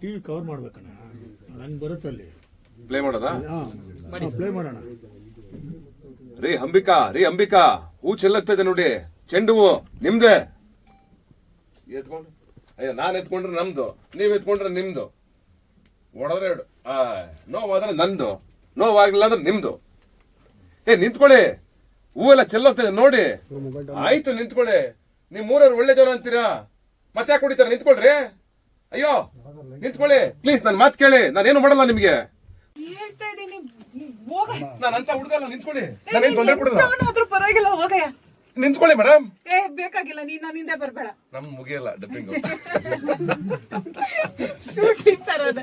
TV cover ಮಾಡ್ಬೇಕಣ್ಣ. ಅದು ಹಂಗೆ ಬರುತ್ತೆ ಅಲ್ಲಿ. ಪ್ಲೇ ಮಾಡೋದಾ? ಪ್ಲೇ ಮಾಡೋಣ. ರೀ ಅಂಬಿಕಾ ರೀ ಅಂಬಿಕಾ ಹೂ ಚೆಲ್ಲಗ್ತಾ ಇದೆ ನೋಡಿ. ಚೆಂಡು ಹೂ ನಿಮ್ದೆ? ಎತ್ಕೊಂಡು. ಅಯ್ಯೋ ನಾನು ಎತ್ಕೊಂಡ್ರೆ ನಮ್ದು. ನೀವ್ ಎತ್ಕೊಂಡ್ರೆ ನಿಮ್ದು. ಹೊಡೆದ್ರೆ ನೋವಾದ್ರೆ ನಂದು. ನೋವಾಗಿಲ್ಲ ಅಂದ್ರೆ ನಿಮ್ದು. ಏ ನಿಂತ್ಕೊಳ್ಳಿ. ಹೂವೆಲ್ಲ ಚೆಲ್ಲೋಗ್ತಾ ಇದೆ ನೋಡಿ. ಆಯ್ತು ನಿಂತ್ಕೊಳ್ಳಿ. ನಿಮ್ ಮೂರವ್ರು ಒಳ್ಳೆ ಜನ ಅಂತೀರಾ? ಮತ್ತೆ ಯಾಕೆ ಕುಡಿತಾರೆ? ನಿಂತ್ಕೊಳ್ರಿ. ಅಯ್ಯೋ ನಿಂತ್ಕೊಳ್ಳಿ. ಪ್ಲೀಸ್ ನನ್ ಮಾತು ಕೇಳಿ. ನಾನೇನು ಮಾಡಲ್ಲ ನಿಮಗೆ? ಹೇಳ್ತಾ ನಾನು ಅಂತ ಹುಡುಗಲ್ಲ ನಿಂತ್ಕೊಳ್ಳಿ. ನಾನೇನ್ ತೊಂದರೆ ಕೊಡಲ್ಲ ಎಂತವನಾದ್ರೂ ಪರವಾಗಿಲ್ಲ ಹೋಗಯ್ಯ. ನಿಂತ್ಕೊಳ್ಳಿ ಮೇಡಮ್ ಏ ಬೇಕಾಗಿಲ್ಲ ನೀನ್ ನನ್ನ ಹಿಂದೆ ಬರ್ಬೇಡ. ನಮ್ ಮುಗಿಯಲ್ಲ ಡಬ್ಬಿಂಗ್. ಶೂಟಿಂಗ್ ತರದೆ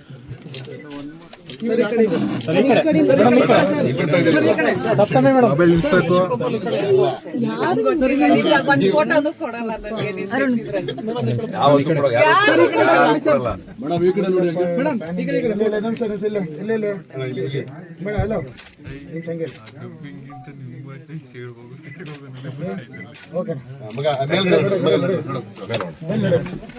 ಒಂದು